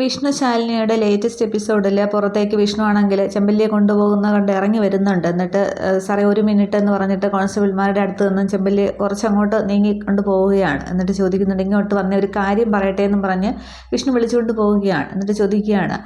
Vishnu ശാലിനിയുടെ latest എപ്പിസോഡിൽ പുറത്തേക്ക് വിഷ്ണു ആണെങ്കിൽ ചെമ്പല്ലിയെ കൊണ്ടുപോകുന്ന കണ്ട് ഇറങ്ങി വരുന്നുണ്ട്. എന്നിട്ട് സാറേ ഒരു മിനിറ്റ് എന്ന് പറഞ്ഞിട്ട് കോൺസ്റ്റബിൾമാരുടെ അടുത്ത് നിന്നും ചെമ്പല്ലി കുറച്ചങ്ങോട്ട് നീങ്ങി കൊണ്ട് പോവുകയാണ്. എന്നിട്ട് ചോദിക്കുന്നുണ്ട് ഇങ്ങോട്ട് വന്ന ഒരു കാര്യം പറയട്ടെ എന്നും പറഞ്ഞ് വിഷ്ണു വിളിച്ചുകൊണ്ട് പോവുകയാണ്. എന്നിട്ട് ചോദിക്കുകയാണ്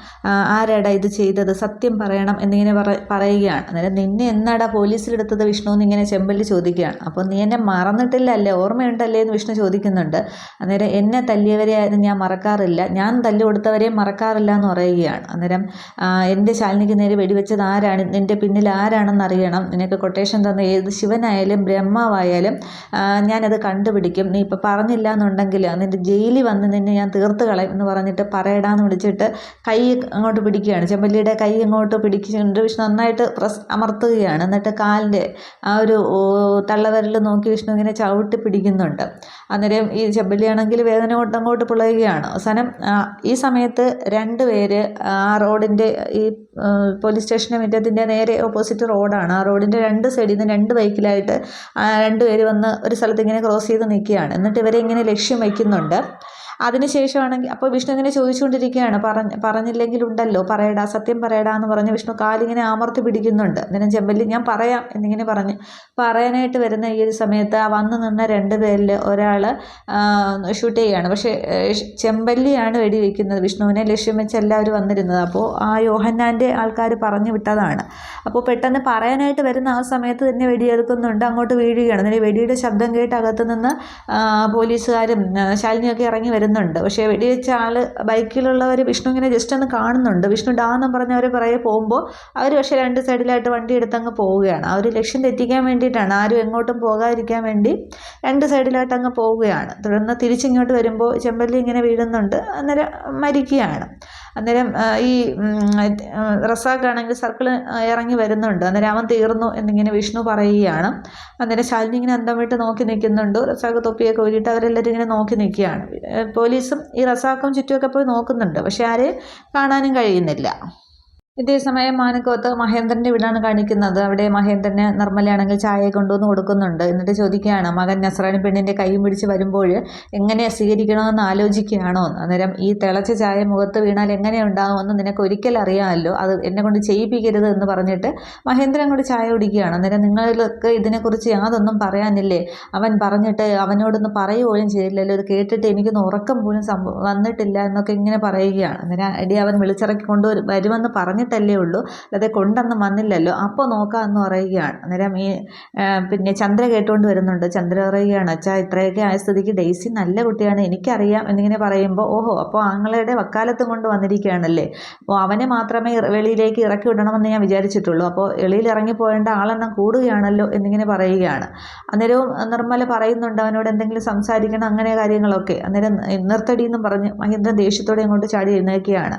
ആരേടാ ഇത് ചെയ്തത്? സത്യം പറയണം എന്നിങ്ങനെ പറയുകയാണ്. അന്നേരം നിന്നെ എന്നാടാ പോലീസിലെടുത്തത് വിഷ്ണു എന്നിങ്ങനെ ചെമ്പല്ലി ചോദിക്കുകയാണ്. അപ്പോൾ നീ എന്നെ മറന്നിട്ടില്ല അല്ലേ? ഓർമ്മയുണ്ടല്ലേ? എന്ന് വിഷ്ണു ചോദിക്കുന്നുണ്ട്. അന്നേരം എന്നെ തല്ലിയവരെ ഞാൻ മറക്കാറില്ല. ഞാൻ തല്ലു കൊടുത്തവരെയും മറക്കാറില്ല എന്ന് പറയുകയാണ്. അന്നേരം എന്റെ ശാലിനിക്ക് നേരെ വെടിവെച്ചത് ആരാണ്? നിന്റെ പിന്നിൽ ആരാണെന്ന് അറിയണം. നിനക്ക് കൊട്ടേഷൻ തന്ന ഏത് ശിവനായാലും ബ്രഹ്മാവായാലും ഞാനത് കണ്ടുപിടിക്കും. നീ ഇപ്പോൾ പറഞ്ഞില്ല എന്നുണ്ടെങ്കിൽ നിന്റെ ജയിലിൽ വന്ന് നിന്നെ ഞാൻ തീർത്ത് കളയും എന്ന് പറഞ്ഞിട്ട് പറയടാന്ന് വിളിച്ചിട്ട് കൈ അങ്ങോട്ട് പിടിക്കുകയാണ്. ചെമ്പല്ലിയുടെ കൈ അങ്ങോട്ട് പിടിക്കുന്നുണ്ട് വിഷ്ണു നന്നായിട്ട് പ്രസ് അമർത്തുകയാണ്. എന്നിട്ട് കാലിന്റെ ആ ഒരു തള്ളവരിൽ നോക്കി വിഷ്ണു ഇങ്ങനെ ചവിട്ടി പിടിക്കുന്നുണ്ട്. അന്നേരം ഈ ചെമ്പല്ലിയാണെങ്കിൽ വേദന കൊണ്ട് അങ്ങോട്ട് പിളയുകയാണ്. അവസാനം ഈ സമയത്ത് രണ്ട് പേര് ആ റോഡിന്റെ ഈ പോലീസ് സ്റ്റേഷന്റെ മുറ്റത്തിന്റെ നേരെ ഓപ്പോസിറ്റ് റോഡാണ്. ആ റോഡിന്റെ രണ്ട് സൈഡിൽ നിന്ന് രണ്ട് ബൈക്കിലായിട്ട് രണ്ട് പേര് വന്ന് ഒരു സ്ഥലത്ത് ഇങ്ങനെ ക്രോസ് ചെയ്ത് നിൽക്കുകയാണ്. എന്നിട്ട് ഇവരെ ഇങ്ങനെ ലക്ഷ്യം വയ്ക്കുന്നുണ്ട് അതിനുശേഷമാണെങ്കിൽ അപ്പോൾ വിഷ്ണു ഇങ്ങനെ ചോദിച്ചുകൊണ്ടിരിക്കുകയാണ് പറഞ്ഞ പറഞ്ഞില്ലെങ്കിൽ ഉണ്ടല്ലോ പറയടാ സത്യം പറയടാ എന്ന് പറഞ്ഞ് വിഷ്ണു കാലിങ്ങനെ ആമർത്തി പിടിക്കുന്നുണ്ട്. അന്നേരം ചെമ്പല്ലി ഞാൻ പറയാം എന്നിങ്ങനെ പറഞ്ഞ് പറയാനായിട്ട് വരുന്ന ഈ ഒരു സമയത്ത് ആ വന്ന് നിന്ന രണ്ട് പേരിൽ ഒരാൾ ഷൂട്ട് ചെയ്യുകയാണ്. പക്ഷേ ചെമ്പല്ലിയാണ് വെടിവെക്കുന്നത് വിഷ്ണുവിനെ. ലക്ഷ്യം വെച്ച് എല്ലാവരും വന്നിരുന്നത്. അപ്പോൾ ആ യോഹന്നാന്റെ ആൾക്കാർ പറഞ്ഞു വിട്ടതാണ്. അപ്പോൾ പെട്ടെന്ന് പറയാനായിട്ട് വരുന്ന ആ സമയത്ത് തന്നെ വെടിയെടുക്കുന്നുണ്ട്. അങ്ങോട്ട് വീഴുകയാണ്. അന്നേരം വെടിയുടെ ശബ്ദം കേട്ട് അകത്ത് നിന്ന് പോലീസുകാരും ശാലിനിയൊക്കെ ഇറങ്ങി വരുന്നുണ്ട്. പക്ഷേ വെടിവെച്ച ആൾ ബൈക്കിലുള്ളവർ വിഷ്ണു ഇങ്ങനെ ജസ്റ്റ് ഒന്ന് കാണുന്നുണ്ട്. വിഷ്ണു ഡാ ഡാന്നും പറഞ്ഞവർ പറയെ പോകുമ്പോൾ അവർ പക്ഷേ രണ്ട് സൈഡിലായിട്ട് വണ്ടി എടുത്തങ്ങ് പോവുകയാണ്. ഒരു ലക്ഷ്യം തെറ്റിക്കാൻ വേണ്ടിയിട്ടാണ്. ആരും എങ്ങോട്ടും പോകാതിരിക്കാൻ വേണ്ടി രണ്ട് സൈഡിലായിട്ട് അങ്ങ് പോവുകയാണ്. തുടർന്ന് തിരിച്ചിങ്ങോട്ട് വരുമ്പോൾ ചെമ്പല്ലി ഇങ്ങനെ വീഴുന്നുണ്ട്. അന്നേരം മരിക്കുകയാണ്. അന്നേരം ഈ റസാക്കാണെങ്കിൽ സർക്കിൾ ഇറങ്ങി വരുന്നുണ്ട്. അന്നേരം അവൻ തീർന്നു എന്നിങ്ങനെ വിഷ്ണു പറയുകയാണ്. അന്നേരം ശാലിനി ഇങ്ങനെ അന്തം വിട്ട് നോക്കി നിൽക്കുന്നുണ്ട്. റസാക്ക് തൊപ്പിയൊക്കെ ഊരിയിട്ട് അവരെല്ലാവരും ഇങ്ങനെ നോക്കി നിൽക്കുകയാണ്. പോലീസും ഈ റസാഖും ചുറ്റുമൊക്കെ പോയി നോക്കുന്നുണ്ട്. പക്ഷെ ആരെയും കാണാനും കഴിയുന്നില്ല. ഇതേ സമയം മാനക്കോത്ത് മഹേന്ദ്രന്റെ വീടാണ് കാണിക്കുന്നത്. അവിടെ മഹേന്ദ്രന് നിർമ്മലയാണെങ്കിൽ ചായ കൊണ്ടുവന്ന് കൊടുക്കുന്നുണ്ട്. എന്നിട്ട് ചോദിക്കുകയാണ് മകൻ നസ്രാണി പെണ്ണിന്റെ കൈയും പിടിച്ച് വരുമ്പോൾ എങ്ങനെ സ്വീകരിക്കണമെന്ന് ആലോചിക്കുകയാണോ. അന്നേരം ഈ തിളച്ച ചായ മുഖത്ത് വീണാൽ എങ്ങനെ ഉണ്ടാകുമെന്ന് നിനക്ക് ഒരിക്കൽ അറിയാമല്ലോ. അത് എന്നെ കൊണ്ട് ചെയ്യിപ്പിക്കരുത് എന്ന് പറഞ്ഞിട്ട് മഹേന്ദ്രൻ അങ്ങോട്ട് ചായ കുടിക്കുകയാണ്. അന്നേരം നിങ്ങൾക്ക് ഇതിനെക്കുറിച്ച് യാതൊന്നും പറയാനില്ലേ? അവൻ പറഞ്ഞിട്ട് അവനോടൊന്ന് പറയുകയും ചെയ്തില്ലല്ലോ. ഇത് കേട്ടിട്ട് എനിക്കൊന്ന് ഉറക്കം പോലും വന്നിട്ടില്ല എന്നൊക്കെ ഇങ്ങനെ പറയുകയാണ്. അന്നേരം അടി അവൻ വിളിച്ചിറക്കി കൊണ്ടുവരും വരുമെന്ന് പറഞ്ഞിട്ടല്ലേ ഉള്ളൂ. അല്ലാതെ കൊണ്ടൊന്നും വന്നില്ലല്ലോ. അപ്പോൾ നോക്കാം എന്ന് പറയുകയാണ്. അന്നേരം ഈ പിന്നെ ചന്ദ്ര കേട്ടുകൊണ്ട് വരുന്നുണ്ട്. ചന്ദ്ര പറയുകയാണ് അച്ഛാ ഇത്രയൊക്കെ ആയ സ്ഥിതിക്ക് ഡെയ്സി നല്ല കുട്ടിയാണ്. എനിക്കറിയാം എന്നിങ്ങനെ പറയുമ്പോൾ ഓഹോ അപ്പോൾ ആങ്ങളയുടെ വക്കാലത്തും കൊണ്ട് വന്നിരിക്കുകയാണല്ലേ. അപ്പോൾ അവനെ മാത്രമേ വെളിയിലേക്ക് ഇറക്കി വിടണമെന്ന് ഞാൻ വിചാരിച്ചിട്ടുള്ളൂ. അപ്പോൾ വെളിയിൽ ഇറങ്ങി പോകേണ്ട ആളെണ്ണം കൂടുകയാണല്ലോ എന്നിങ്ങനെ പറയുകയാണ്. അന്നേരവും നിർമ്മല പറയുന്നുണ്ട് അവനോട് എന്തെങ്കിലും സംസാരിക്കണം അങ്ങനെ കാര്യങ്ങളൊക്കെ. അന്നേരം നിർത്തടി എന്നും പറഞ്ഞ് മഹേന്ദ്രൻ ദേഷ്യത്തോടെ അങ്ങോട്ട് ചാടി എഴുന്നേൽക്കുകയാണ്.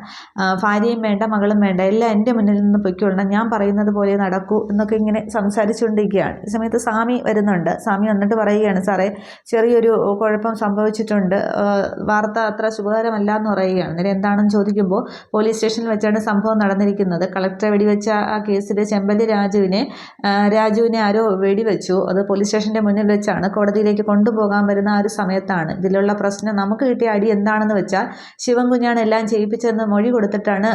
ഭാര്യയും വേണ്ട മകളും വേണ്ട എല്ലാം എന്റെ മുന്നിൽ നിന്ന് പൊയ്ക്കൊള്ളണം. ഞാൻ പറയുന്നത് പോലെ നടക്കൂ എന്നൊക്കെ ഇങ്ങനെ സംസാരിച്ചുകൊണ്ടിരിക്കുകയാണ്. ഈ സമയത്ത് സ്വാമി വരുന്നുണ്ട്. സ്വാമി വന്നിട്ട് പറയുകയാണ് സാറേ ചെറിയൊരു കുഴപ്പം സംഭവിച്ചിട്ടുണ്ട്. വാർത്ത അത്ര ശുഭകരമല്ല എന്ന് പറയുകയാണ്. അന്നേരം എന്താണെന്ന് ചോദിക്കുമ്പോൾ പോലീസ് സ്റ്റേഷനിൽ വെച്ചാണ് സംഭവം നടന്നിരിക്കുന്നത്. കളക്ടറെ വെടിവെച്ച ആ കേസിൽ ചെമ്പല്ലി രാജുവിനെ രാജുവിനെ ആരോ വെടിവെച്ചു. അത് പോലീസ് സ്റ്റേഷന്റെ മുന്നിൽ വെച്ചാണ് കോടതിയിലേക്ക് കൊണ്ടുപോകാൻ വരുന്ന ആ ഒരു സമയത്താണ്. ഇതിലുള്ള പ്രശ്നം നമുക്ക് കിട്ടിയ അടി എന്താണെന്ന് വെച്ചാൽ ശിവൻ കുഞ്ഞാണ് എല്ലാം ചെയ്യിപ്പിച്ചതെന്ന് മൊഴി കൊടുത്തിട്ടാണ്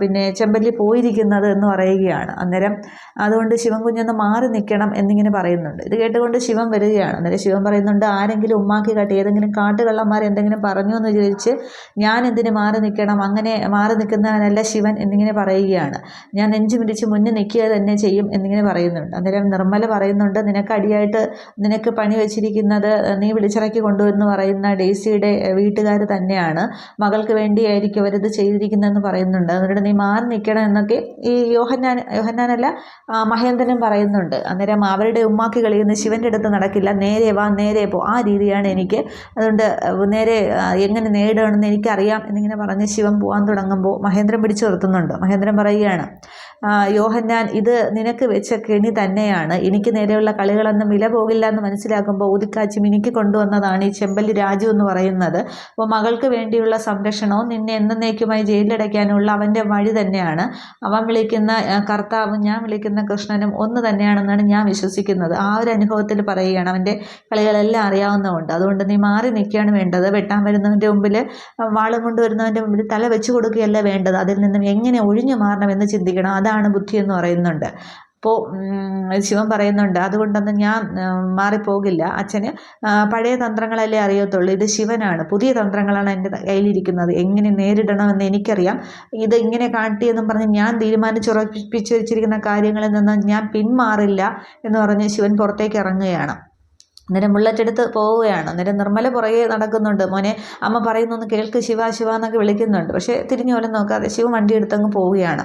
പിന്നെ ചെമ്പല്ലി പോയിരിക്കുന്നത് എന്ന് പറയുകയാണ്. അന്നേരം അതുകൊണ്ട് ശിവൻകുഞ്ഞൊന്ന് മാറി നിൽക്കണം എന്നിങ്ങനെ പറയുന്നുണ്ട്. ഇത് കേട്ടുകൊണ്ട് ശിവൻ വരികയാണ്. അന്നേരം ശിവൻ പറയുന്നുണ്ട് ആരെങ്കിലും ഉമ്മാക്കി കാട്ടി ഏതെങ്കിലും കാട്ടുകള്ളന്മാർ എന്തെങ്കിലും പറഞ്ഞു എന്ന് ചോദിച്ച് ഞാൻ എന്തിന് മാറി നിൽക്കണം? അങ്ങനെ മാറി നിൽക്കുന്നവനല്ല ശിവൻ എന്നിങ്ങനെ പറയുകയാണ്. ഞാൻ നെഞ്ചു പിടിച്ച് മുന്നിൽ നിൽക്കുക തന്നെ ചെയ്യും എന്നിങ്ങനെ പറയുന്നുണ്ട്. അന്നേരം നിർമ്മല പറയുന്നുണ്ട് നിനക്ക് അടിയായിട്ട് നിനക്ക് പണി വെച്ചിരിക്കുന്നത് നീ വിളിച്ചിറക്കി കൊണ്ടുവന്ന് പറയുന്ന ഡേസിയുടെ വീട്ടുകാർ തന്നെയാണ്. മകൾക്ക് വേണ്ടിയായിരിക്കും അവരിത് ചെയ്തിരിക്കുന്നതെന്ന് പറയുന്നുണ്ട്. അതുകൊണ്ട് നീ മാറി നിൽക്കണം എന്നൊക്കെ ഈ യോഹന്നാൻ യോഹന്നാനല്ല മഹേന്ദ്രനും പറയുന്നുണ്ട്. അന്നേരം അവരുടെ ഉമ്മാക്കി കളിയുന്ന ശിവന്റെ അടുത്ത് നടക്കില്ല നേരെ വാ നേരെ പോ. ആ രീതിയാണ് എനിക്ക്. അതുകൊണ്ട് നേരെ എങ്ങനെ നേടണമെന്ന് എനിക്കറിയാം എന്നിങ്ങനെ പറഞ്ഞ് ശിവൻ പോകാൻ തുടങ്ങുമ്പോൾ മഹേന്ദ്രൻ പിടിച്ചു നിർത്തുന്നുണ്ട്. മഹേന്ദ്രൻ പറയുകയാണ് യോഹന്നാൻ ഇത് നിനക്ക് വെച്ച കെണി തന്നെയാണ്. എനിക്ക് നേരെയുള്ള കളികളൊന്നും വില പോകില്ല എന്ന് മനസ്സിലാക്കുമ്പോൾ ഉദിക്കാച്ചും മിനിക്ക് കൊണ്ടുവന്നതാണ് ഈ ചെമ്പല്ലി രാജു എന്ന് പറയുന്നത്. അപ്പോൾ മകൾക്ക് വേണ്ടിയുള്ള സംരക്ഷണവും നിന്നെ എന്നേക്കുമായി ജയിലിലടയ്ക്കാനുള്ള അവന്റെ വഴി തന്നെയാണ്. അവൻ വിളിക്കുന്ന കർത്താവും ഞാൻ വിളിക്കുന്ന കൃഷ്ണനും ഒന്ന് തന്നെയാണെന്നാണ് ഞാൻ വിശ്വസിക്കുന്നത്. ആ ഒരു അനുഭവത്തിൽ പറയുകയാണ് അവന്റെ കളികളെല്ലാം അറിയാവുന്നതുകൊണ്ട്. അതുകൊണ്ട് നീ മാറി നിൽക്കുകയാണ് വേണ്ടത്. വെട്ടാൻ വരുന്നവന്റെ മുമ്പിൽ വാളും കൊണ്ട് വരുന്നവന്റെ മുമ്പിൽ തല വെച്ച് കൊടുക്കുകയല്ല വേണ്ടത്. അതിൽ നിന്നും എങ്ങനെ ഒഴിഞ്ഞു മാറണമെന്ന് ചിന്തിക്കണം. അതാണ് ബുദ്ധി എന്ന് പറയുന്നുണ്ട്. അപ്പോൾ ശിവൻ പറയുന്നുണ്ട് അതുകൊണ്ടൊന്നും ഞാൻ മാറിപ്പോകില്ല. അച്ഛന് പഴയ തന്ത്രങ്ങളല്ലേ അറിയത്തുള്ളൂ. ഇത് ശിവനാണ്. പുതിയ തന്ത്രങ്ങളാണ് എന്റെ കയ്യിലിരിക്കുന്നത്. എങ്ങനെ നേരിടണമെന്ന് എനിക്കറിയാം. ഇത് ഇങ്ങനെ കാട്ടിയെന്നും പറഞ്ഞ് ഞാൻ തീരുമാനിച്ചുറപ്പിച്ചു വെച്ചിരിക്കുന്ന കാര്യങ്ങളിൽ നിന്ന് ഞാൻ പിന്മാറില്ല എന്ന് പറഞ്ഞ് ശിവൻ പുറത്തേക്ക് ഇറങ്ങുകയാണ്. അന്നേരം ബുള്ളറ്റ് എടുത്ത് പോവുകയാണ്. അന്നേരം നിർമ്മല പുറകെ നടക്കുന്നുണ്ട്. മോനെ അമ്മ പറയുന്നൊന്ന് കേൾക്ക് ശിവ ശിവ എന്നൊക്കെ വിളിക്കുന്നുണ്ട്. പക്ഷേ തിരിഞ്ഞു പോലും നോക്കാതെ ശിവ വണ്ടി എടുത്തങ്ങ് പോവുകയാണ്.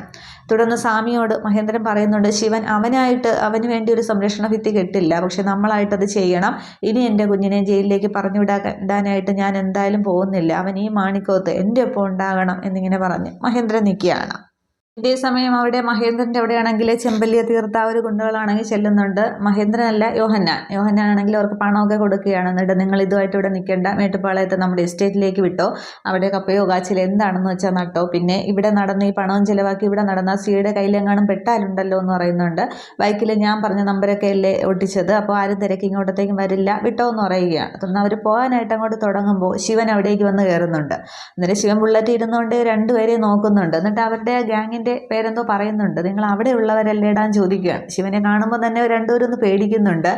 തുടർന്ന് സ്വാമിയോട് മഹേന്ദ്രൻ പറയുന്നുണ്ട് ശിവൻ അവനായിട്ട് അവന് വേണ്ടി ഒരു സംരക്ഷണ ഭിത്തി കെട്ടില്ല. പക്ഷെ നമ്മളായിട്ടത് ചെയ്യണം. ഇനി എന്റെ കുഞ്ഞിനെ ജയിലിലേക്ക് പറഞ്ഞു വിടാനായിട്ട് ഞാൻ എന്തായാലും പോകുന്നില്ല. അവൻ ഈ മാണിക്കോത്ത് എന്റെ ഒപ്പം ഉണ്ടാകണം എന്നിങ്ങനെ പറഞ്ഞ് മഹേന്ദ്രൻ നിൽക്കുകയാണ്. ഇതേ സമയം അവിടെ മഹേന്ദ്രന്റെ അവിടെയാണെങ്കിൽ ചെമ്പല്ലിയ തീർത്ത ഒരു ഗുണ്ടകളാണെങ്കിൽ ചെല്ലുന്നുണ്ട്. മഹേന്ദ്രനല്ല യോഹന്നാൻ. യോഹന്നാൻ ആണെങ്കിൽ അവർക്ക് പണമൊക്കെ കൊടുക്കുകയാണ്. എന്നിട്ട് നിങ്ങൾ ഇതുമായിട്ട് ഇവിടെ നിൽക്കേണ്ട മേട്ടുപ്പാളയത്ത് നമ്മുടെ എസ്റ്റേറ്റിലേക്ക് വിട്ടോ? അവിടെ കപ്പയോ കാച്ചിൽ എന്താണെന്ന് വെച്ചാൽ നട്ടോ? പിന്നെ ഇവിടെ നടന്ന് ഈ പണവും ചിലവാക്കി ഇവിടെ നടന്ന സിയുടെ കയ്യിലെങ്ങാനും പെട്ടാലുണ്ടല്ലോ എന്ന് പറയുന്നുണ്ട്. ബൈക്കിൽ ഞാൻ പറഞ്ഞ നമ്പരൊക്കെ അല്ലേ ഒട്ടിച്ചത്? അപ്പോൾ ആരും തിരക്ക് ഇങ്ങോട്ടത്തേക്കും വരില്ല. വിട്ടോ എന്ന് പറയുകയാണ്. തുടർന്ന് അവർ പോകാനായിട്ട് അങ്ങോട്ട് തുടങ്ങുമ്പോൾ ശിവൻ അവിടേക്ക് വന്ന് കയറുന്നുണ്ട്. അന്നേരം ശിവൻ ബുള്ളറ്റ് ഇരുന്നുകൊണ്ട് രണ്ടുപേരെ നോക്കുന്നുണ്ട്. എന്നിട്ട് അവരുടെ ഗ്യാങ്ങിന്റെ ശിവന്റെ പേരെന്തോ പറയുന്നുണ്ട്. നിങ്ങൾ അവിടെ ഉള്ളവരല്ലേടാൻ ചോദിക്കുകയാണ് ശിവനെ കാണുമ്പോൾ തന്നെ രണ്ടുപേരൊന്ന് പേടിക്കുന്നുണ്ട്.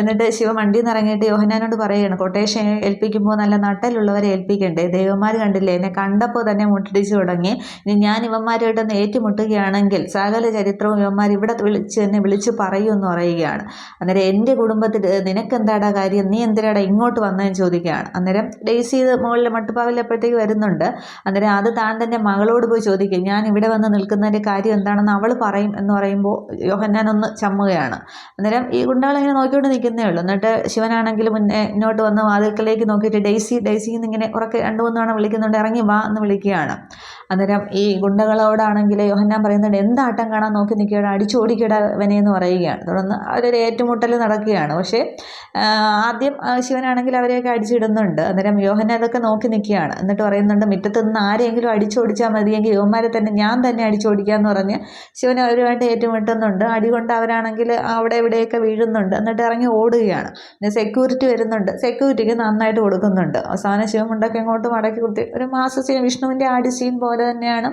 എന്നിട്ട് ശിവ വണ്ടിയിൽ നിന്ന് ഇറങ്ങിയിട്ട് യോഹനാനോട് പറയുകയാണ് കൊട്ടേഷൻ ഏൽപ്പിക്കുമ്പോൾ നല്ല നട്ടലുള്ളവരെ ഏൽപ്പിക്കണ്ടേ? ദൈവന്മാർ കണ്ടില്ലേ എന്നെ കണ്ടപ്പോൾ തന്നെ മുട്ടിടിച്ചു തുടങ്ങി. ഇനി ഞാൻ ഇവന്മാരുമായിട്ടൊന്ന് ഏറ്റുമുട്ടുകയാണെങ്കിൽ സകല ചരിത്രവും ഇവന്മാർ ഇവിടെ വിളിച്ച് തന്നെ വിളിച്ച് പറയൂ എന്ന് പറയുകയാണ്. അന്നേരം എന്റെ കുടുംബത്തിൽ നിനക്ക് എന്താടാ കാര്യം? നീ എന്തിനാടാ ഇങ്ങോട്ട് വന്നതെന്ന് ചോദിക്കുകയാണ്. അന്നേരം ഡേസി മുകളിൽ മട്ടുപ്പാവിലെപ്പോഴത്തേക്ക് വരുന്നുണ്ട്. അന്നേരം അത് താൻ തന്നെ മകളോട് പോയി ചോദിക്കും ഞാൻ ഇവിടെ വന്ന് നിൽക്കും നിൽക്കുന്നതിന്റെ കാര്യം എന്താണെന്ന് അവൾ പറയും എന്ന് പറയുമ്പോൾ യോഹന്നാൻ ഒന്ന് ചമ്മുകയാണ്. അന്നേരം ഈ ഗുണ്ടകൾ ഇങ്ങനെ നോക്കിക്കൊണ്ട് നിൽക്കുന്നേ ഉള്ളൂ. എന്നിട്ട് ശിവനാണെങ്കിൽ മുന്നേ ഇങ്ങോട്ട് വന്ന് വാതിൽക്കലേക്ക് നോക്കിയിട്ട് ഡെയ്സി ഡെയ്സി എന്നിങ്ങനെ ഉറക്കെ രണ്ട് മൂന്ന് തവണ വിളിക്കുന്നുണ്ട്. ഇറങ്ങി വാ എന്ന് വിളിക്കുകയാണ്. അന്നേരം ഈ ഗുണ്ടകളോടാണെങ്കിൽ യോഹന്നാൻ പറയുന്നുണ്ട് എന്താട്ടം കാണാൻ നോക്കി നിൽക്കുകയാണ്? അടിച്ചോടിക്കട എന്ന് പറയുകയാണ്. തുടർന്ന് അവരൊരു ഏറ്റുമുട്ടൽ നടക്കുകയാണ്. പക്ഷേ ആദ്യം ശിവനാണെങ്കിൽ അവരെയൊക്കെ അടിച്ചിടുന്നുണ്ട്. അന്നേരം യോഹന്നാൻ അതൊക്കെ നോക്കി നിൽക്കുകയാണ്. എന്നിട്ട് പറയുന്നുണ്ട് മുറ്റത്ത് നിന്ന് ആരെങ്കിലും അടിച്ചോടിച്ചാൽ മതിയെങ്കിൽ യുവന്മാരെ തന്നെ ഞാൻ തന്നെ അടിച്ചോടിക്കാമെന്ന് പറഞ്ഞ് ശിവൻ അവരുമായിട്ട് ഏറ്റുമുട്ടുന്നുണ്ട്. അടി കൊണ്ട് അവരാണെങ്കിൽ അവിടെ ഇവിടെയൊക്കെ വീഴുന്നുണ്ട്. എന്നിട്ട് ഇറങ്ങി ഓടുകയാണ്. പിന്നെ സെക്യൂരിറ്റി വരുന്നുണ്ട്. സെക്യൂരിറ്റിക്ക് നന്നായിട്ട് കൊടുക്കുന്നുണ്ട്. അവസാനം ശിവമുണ്ടൊക്കെ ഇങ്ങോട്ട് മടക്കി കൊടുത്തി ഒരു മാസ വിഷ്ണുവിന്റെ ആടി സീൻ പോലെ പോലെ തന്നെയാണ്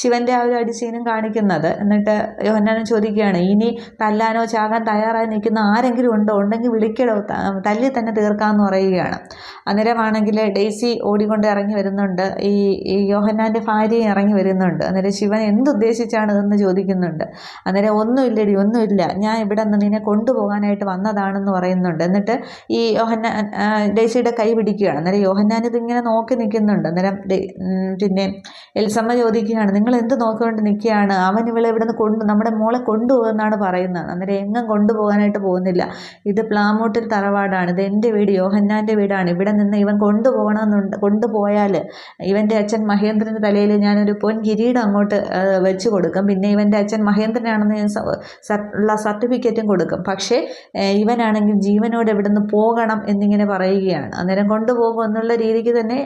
ശിവന്റെ ആ ഒരു അടിസീനും കാണിക്കുന്നത്. എന്നിട്ട് യോഹന്നാനും ചോദിക്കുകയാണ് ഇനി തല്ലാനോ ചാകാൻ തയ്യാറായി നിൽക്കുന്ന ആരെങ്കിലും ഉണ്ടോ? ഉണ്ടെങ്കിൽ വിളിക്കടോ തല്ലി തന്നെ തീർക്കാമെന്ന് പറയുകയാണ്. അന്നേരമാണെങ്കിൽ ഡെയ്സി ഓടിക്കൊണ്ട് ഇറങ്ങി വരുന്നുണ്ട്. ഈ ഈ യോഹന്നാന്റെ ഭാര്യയും ഇറങ്ങി വരുന്നുണ്ട്. അന്നേരം ശിവൻ എന്തുദ്ദേശിച്ചാണ് ഇതെന്ന് ചോദിക്കുന്നുണ്ട്. അന്നേരം ഒന്നുമില്ലടി ഒന്നുമില്ല. ഞാൻ ഇവിടെ നിന്ന് നിന്നെ കൊണ്ടുപോകാനായിട്ട് വന്നതാണെന്ന് പറയുന്നുണ്ട്. എന്നിട്ട് ഈ യോഹന്നാൻ ഡെയ്സിയുടെ കൈ പിടിക്കുകയാണ്. അന്നേരം യോഹന്നാൻ ഇതിങ്ങനെ നോക്കി നിൽക്കുന്നുണ്ട്. അന്നേരം പിന്നെ എൽസമ്മ ചോദിക്കുകയാണ് നിങ്ങൾ എന്ത് നോക്കിക്കൊണ്ട് നിൽക്കുകയാണ്? അവൻ ഇവളെ ഇവിടെ നിന്ന് കൊണ്ട് നമ്മുടെ മോളെ കൊണ്ടുപോകുമെന്നാണ് പറയുന്നത്. അന്നേരം എങ്ങും കൊണ്ടുപോകാനായിട്ട് പോകുന്നില്ല. ഇത് പ്ലാമൂട്ടിൽ തറവാടാണ്. ഇത് എന്റെ വീട് യോഹന്നാന്റെ വീടാണ്. ഇവിടെ നിന്ന് ഇവൻ കൊണ്ടുപോകണമെന്നുണ്ട് കൊണ്ടുപോയാൽ ഇവന്റെ അച്ഛൻ മഹേന്ദ്രന്റെ തലയിൽ ഞാനൊരു പൊൻ കിരീടം അങ്ങോട്ട് വെച്ച് കൊടുക്കും. പിന്നെ ഇവന്റെ അച്ഛൻ മഹേന്ദ്രനാണെന്ന് ഞാൻ ഉള്ള സർട്ടിഫിക്കറ്റും കൊടുക്കും. പക്ഷേ ഇവനാണെങ്കിൽ ജീവനോട് ഇവിടെ നിന്ന് പോകണം എന്നിങ്ങനെ പറയുകയാണ്. അന്നേരം കൊണ്ടുപോകും എന്നുള്ള രീതിക്ക് തന്നെ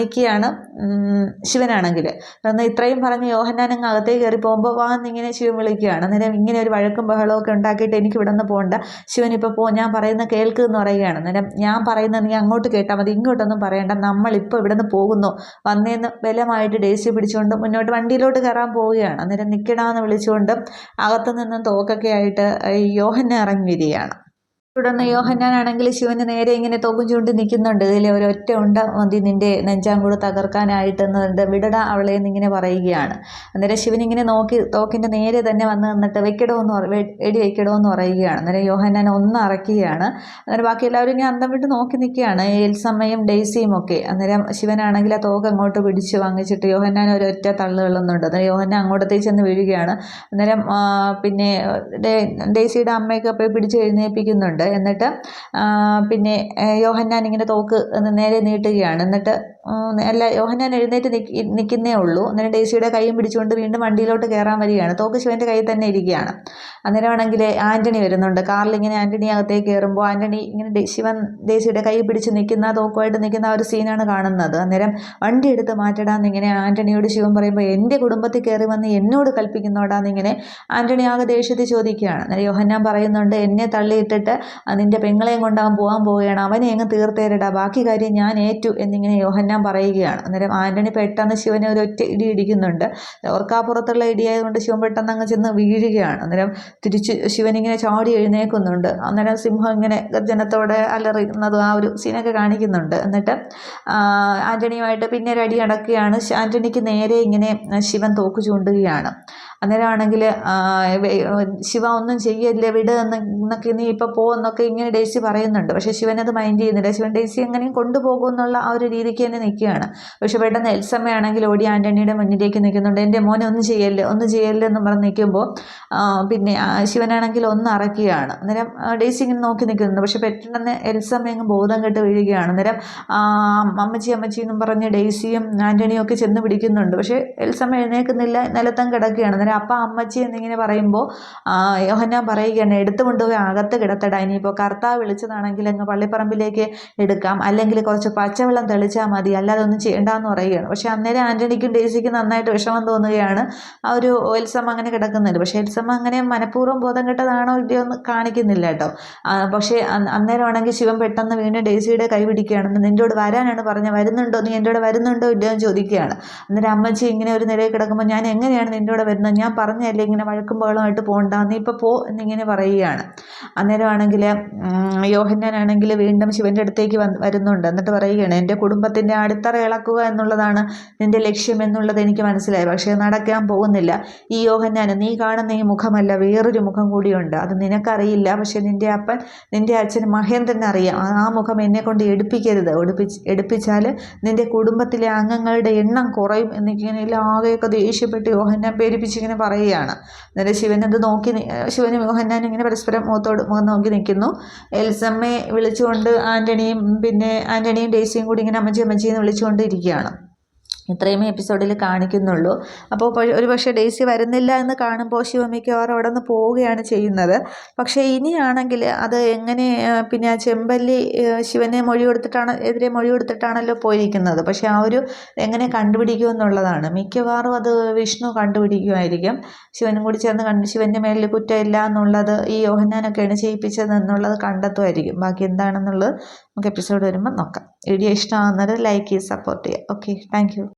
നിൽക്കുകയാണ് ശിവനാണെങ്കിൽ. എന്നാൽ ഇത്രയും പറഞ്ഞ് യോഹന്നാൻ അകത്തേക്ക് കയറി പോകുമ്പോൾ വാ എന്നിങ്ങനെ ശിവൻ വിളിക്കുകയാണ്. അന്നേരം ഇങ്ങനെ ഒരു വഴക്കും ബഹളമൊക്കെ ഉണ്ടാക്കിയിട്ട് എനിക്ക് ഇവിടെ നിന്ന് പോകണ്ട ശിവൻ ഇപ്പോൾ പോ ഞാൻ പറയുന്ന കേൾക്ക് എന്ന് പറയുകയാണ്. അന്നേരം ഞാൻ പറയുന്നത് നീ അങ്ങോട്ട് കേട്ടാൽ മതി ഇങ്ങോട്ടൊന്നും പറയണ്ട. നമ്മളിപ്പോൾ ഇവിടെ നിന്ന് പോകുന്നു. വന്നേന്ന് ബലമായിട്ട് ഡേസി പിടിച്ചുകൊണ്ട് മുന്നോട്ട് വണ്ടിയിലോട്ട് കയറാൻ പോവുകയാണ്. അന്നേരം നിൽക്കണമെന്ന് വിളിച്ചുകൊണ്ട് അകത്തു നിന്നും തോക്കൊക്കെ ആയിട്ട് യോഹന്നെ ഇറങ്ങി വരികയാണ്. തുടർന്ന് യോഹന്നാനാണെങ്കിൽ ശിവന് നേരെ ഇങ്ങനെ തോക്കും ചൂണ്ടി നിൽക്കുന്നുണ്ട്. ഇതിൽ ഒരൊറ്റ ഉണ്ട മതി നിന്റെ നെഞ്ചാങ്കൂട് തകർക്കാനായിട്ട് എന്നുണ്ട് വിടട അവളെ എന്നിങ്ങനെ പറയുകയാണ്. അന്നേരം ശിവൻ ഇങ്ങനെ നോക്കി തോക്കിന്റെ നേരെ തന്നെ വന്ന് നിന്നിട്ട് വെക്കടമെന്ന് വെടി വെക്കടമെന്ന് പറയുകയാണ്. അന്നേരം യോഹന്നാൻ ഒന്ന് അറക്കുകയാണ്. അന്നേരം ബാക്കി എല്ലാവരും ഇങ്ങനെ അന്തം വിട്ട് നോക്കി നിൽക്കുകയാണ്. എൽസമ്മയും ഡെയ്സിയും ഒക്കെ. അന്നേരം ശിവനാണെങ്കിൽ ആ തോക്ക് അങ്ങോട്ട് പിടിച്ച് വാങ്ങിച്ചിട്ട് യോഹന്നാൻ ഒരൊറ്റ തള്ളു കൊള്ളുന്നുണ്ട് അന്നേരം യോഹന്നാൻ അങ്ങോട്ടത്തേക്ക് ചെന്ന് വീഴുകയാണ്. അന്നേരം പിന്നെ ഡെയ്സിയുടെ അമ്മയൊക്കെ പോയി പിടിച്ച് എഴുന്നേൽപ്പിക്കുന്നുണ്ട്. എന്നിട്ട് പിന്നെ യോഹന്നാൻ ഇങ്ങനെ തോക്ക് നേരെ നീട്ടുകയാണ്. എന്നിട്ട് അല്ല യോഹന്നാൻ എഴുന്നേറ്റ് നിൽക്കി നിൽക്കുന്നേ ഉള്ളൂ. അന്നേരം ഡേസിയുടെ കൈയും പിടിച്ചുകൊണ്ട് വീണ്ടും വണ്ടിയിലോട്ട് കയറാൻ വരികയാണ്. തോക്ക് ശിവന്റെ കയ്യിൽ തന്നെ ഇരിക്കുകയാണ്. അന്നേരമാണെങ്കിൽ ആന്റണി വരുന്നുണ്ട്. കാറിൽ ഇങ്ങനെ ആന്റണി അകത്തേക്ക് കയറുമ്പോൾ ആന്റണി ഇങ്ങനെ ശിവൻ ഡേസിയുടെ കൈ പിടിച്ച് നിൽക്കുന്ന തോക്കുമായിട്ട് നിൽക്കുന്ന ഒരു സീനാണ് കാണുന്നത്. അന്നേരം വണ്ടി എടുത്ത് മാറ്റടാന്ന് ഇങ്ങനെ ആന്റണിയോട് ശിവൻ പറയുമ്പോൾ എന്റെ കുടുംബത്തിൽ കയറി വന്ന് എന്നോട് കൽപ്പിക്കുന്നോടാന്നിങ്ങനെ ആന്റണി ആകെ ദേഷ്യത്തിൽ ചോദിക്കുകയാണ്. അന്നേരം യോഹന്നാൻ പറയുന്നുണ്ട് എന്നെ തള്ളിയിട്ടിട്ട് നിന്റെ പെങ്ങളെയും കൊണ്ട് അവൻ പോകാൻ പോവുകയാണ്. അവനെ എങ്ങ് തീർത്തേരിടാ. ബാക്കി കാര്യം ഞാൻ ഏറ്റു എന്നിങ്ങനെ യോഹന്നാൻ പറയുകയാണ്. അന്നേരം ആന്റണി പെട്ടെന്ന് ശിവനെ ഒരു ഒറ്റ ഇടി ഇടിക്കുന്നുണ്ട്. ഓർക്കാപ്പുറത്തുള്ള ഇടിയായതുകൊണ്ട് ശിവൻ പെട്ടെന്ന് അങ്ങ് ചെന്ന് വീഴുകയാണ്. അന്നേരം തിരിച്ച് ശിവനിങ്ങനെ ചാടി എഴുന്നേൽക്കുന്നുണ്ട്. അന്നേരം സിംഹം ഇങ്ങനെ ഗർജനത്തോടെ അലറിയുന്നതും ആ ഒരു സീനൊക്കെ കാണിക്കുന്നുണ്ട്. എന്നിട്ട് ആന്റണിയുമായിട്ട് പിന്നെ ഒരു അടി അടക്കുകയാണ് ആന്റണിക്ക് നേരെ ഇങ്ങനെ ശിവൻ തോക്ക് ചൂണ്ടുകയാണ്. അന്നേരമാണെങ്കിൽ ശിവ ഒന്നും ചെയ്യല്ലേ വിട് എന്നൊക്കെ നീ ഇപ്പോൾ പോ എന്നൊക്കെ ഇങ്ങനെ ഡേസി പറയുന്നുണ്ട്. പക്ഷേ ശിവനത് മൈൻഡ് ചെയ്യുന്നില്ല. ശിവൻ ഡേസി എങ്ങനെയും കൊണ്ടുപോകും എന്നുള്ള ആ ഒരു രീതിക്ക് തന്നെ നിൽക്കുകയാണ്. പക്ഷേ പെട്ടെന്ന് എൽസമ്മയാണെങ്കിൽ ഓടി ആന്റണിയുടെ മുന്നിലേക്ക് നിൽക്കുന്നുണ്ട്. എന്റെ മോനെ ഒന്നും ചെയ്യല്ലേ ഒന്നും ചെയ്യല്ലേ എന്ന് പറഞ്ഞ് നിൽക്കുമ്പോൾ പിന്നെ ശിവനാണെങ്കിൽ ഒന്ന് അറക്കുകയാണ്. അന്നേരം ഡേസി ഇങ്ങനെ നോക്കി നിൽക്കുന്നുണ്ട്. പക്ഷേ പെട്ടെന്ന് എൽസമ്മ അങ്ങ് ബോധം കെട്ട് വീഴുകയാണ്. അന്നേരം അമ്മച്ചി അമ്മച്ചി എന്നും പറഞ്ഞ് ഡേസിയും ആന്റണിയും ഒക്കെ ചെന്ന് പിടിക്കുന്നുണ്ട്. പക്ഷേ എൽസമ്മ എഴുന്നേൽക്കുന്നില്ല നിലത്തം കിടക്കുകയാണ്. അന്നേരം അപ്പ അമ്മച്ചി എന്നിങ്ങനെ പറയുമ്പോൾ യോഹന്നാൻ പറയുകയാണ് എടുത്തു കൊണ്ടുപോയി അകത്ത് കിടത്തടാ. ഇനിയിപ്പോൾ കർത്താവ് വിളിച്ചതാണെങ്കിൽ അങ്ങ് പള്ളിപ്പറമ്പിലേക്ക് എടുക്കാം. അല്ലെങ്കിൽ കുറച്ച് പച്ചവെള്ളം തെളിച്ചാൽ മതി. അല്ലാതെ ഒന്നും ചെയ്യേണ്ടെന്ന് പറയുകയാണ്. പക്ഷേ അന്നേരം ആന്റണിക്കും ഡേസിക്കും നന്നായിട്ട് വിഷമം തോന്നുകയാണ്. ആ ഒരു എൽസമ്മ അങ്ങനെ കിടക്കുന്നുണ്ട്. പക്ഷേ എൽസമ്മ അങ്ങനെ മനഃപൂർവം ബോധം കെട്ടതാണോ ഇല്ലയോ എന്ന് കാണിക്കുന്നില്ല കേട്ടോ. പക്ഷേ അന്നേരം അന്നേരമാണെങ്കിൽ ശിവൻ പെട്ടെന്ന് വീണ്ടും ഡേസിയുടെ കൈ പിടിക്കുകയാണ്. നിന്റോട് വരാനാണ് പറഞ്ഞത്. വരുന്നുണ്ടോ? നീ എന്റെ വരുന്നുണ്ടോ ഇല്ലയോ എന്ന് ചോദിക്കുകയാണ്. അന്നേരം അമ്മച്ചി ഇങ്ങനെ ഒരു നിലയിൽ കിടക്കുമ്പോൾ ഞാൻ എങ്ങനെയാണ് നിന്റെ വരുന്നത്? ഞാൻ പറഞ്ഞതല്ലേ ഇങ്ങനെ വഴക്കും ബഹളമായിട്ട് പോകണ്ട നീ ഇപ്പോൾ പോ എന്നിങ്ങനെ പറയുകയാണ്. അന്നേരമാണെങ്കിൽ യോഹന്നാനാണെങ്കിൽ വീണ്ടും ശിവന്റെ അടുത്തേക്ക് വന്ന് വരുന്നുണ്ട്. എന്നിട്ട് പറയുകയാണ് എന്റെ കുടുംബത്തിന്റെ അടിത്തറ ഇളക്കുക എന്നുള്ളതാണ് നിന്റെ ലക്ഷ്യം എന്നുള്ളത് എനിക്ക് മനസ്സിലായി. പക്ഷേ നടക്കാൻ പോകുന്നില്ല. ഈ യോഹന്നാൻ നീ കാണുന്ന ഈ മുഖമല്ല വേറൊരു മുഖം കൂടിയുണ്ട്. അത് നിനക്കറിയില്ല. പക്ഷേ നിന്റെ അപ്പൻ നിന്റെ അച്ഛൻ മഹേന്ദ്രൻ അറിയാം. ആ മുഖം എന്നെ കൊണ്ട് എടുപ്പിക്കരുത്. എടുപ്പിച്ച് എടുപ്പിച്ചാൽ നിന്റെ കുടുംബത്തിലെ അംഗങ്ങളുടെ എണ്ണം കുറയും. എന്നിങ്ങനെ ആകെയൊക്കെ ദേഷ്യപ്പെട്ട് യോഹന്നാൻ പേരിപ്പിച്ചിങ്ങനെ പറയുകയാണ്. അന്നേരം ശിവനത് നോക്കി ശിവനും മോഹൻലാലും ഇങ്ങനെ പരസ്പരം മുഖത്തോട് മുഖം നോക്കി നിൽക്കുന്നു. എൽസമ്മയെ വിളിച്ചുകൊണ്ട് ആന്റണിയും പിന്നെ ആന്റണിയും ഡേസിയും കൂടി ഇങ്ങനെ അമ്മച്ചി അമ്മച്ചി എന്ന് വിളിച്ചുകൊണ്ട് ഇരിക്കുകയാണ് ഇത്രയും എപ്പിസോഡിൽ കാണിക്കുന്നുള്ളൂ. അപ്പോൾ ഒരു പക്ഷേ ഡേസി വരുന്നില്ല എന്ന് കാണുമ്പോൾ ശിവ മിക്കവാറും അവിടെ നിന്ന് പോവുകയാണ് ചെയ്യുന്നത്. പക്ഷേ ഇനിയാണെങ്കിൽ അത് എങ്ങനെ പിന്നെ ആ ചെമ്പല്ലി ശിവനെ മൊഴി കൊടുത്തിട്ടാണ് എതിരെ മൊഴി കൊടുത്തിട്ടാണല്ലോ പോയിരിക്കുന്നത്. പക്ഷേ ആ ഒരു എങ്ങനെ കണ്ടുപിടിക്കും എന്നുള്ളതാണ്. മിക്കവാറും അത് വിഷ്ണു കണ്ടുപിടിക്കുമായിരിക്കും. ശിവനും കൂടി ചേർന്ന് കണ്ട് ശിവന്റെ മേലിൽ കുറ്റമില്ല എന്നുള്ളത് ഈ യോഹന്നാനൊക്കെയാണ് ചെയ്യിപ്പിച്ചത് എന്നുള്ളത് കണ്ടെത്തുമായിരിക്കും. ബാക്കി എന്താണെന്നുള്ളത് നമുക്ക് എപ്പിസോഡ് വരുമ്പോൾ നോക്കാം. വീഡിയോ ഇഷ്ടമാകുന്നത് ലൈക്ക് ചെയ്ത് സപ്പോർട്ട് ചെയ്യുക ഓക്കെ താങ്ക്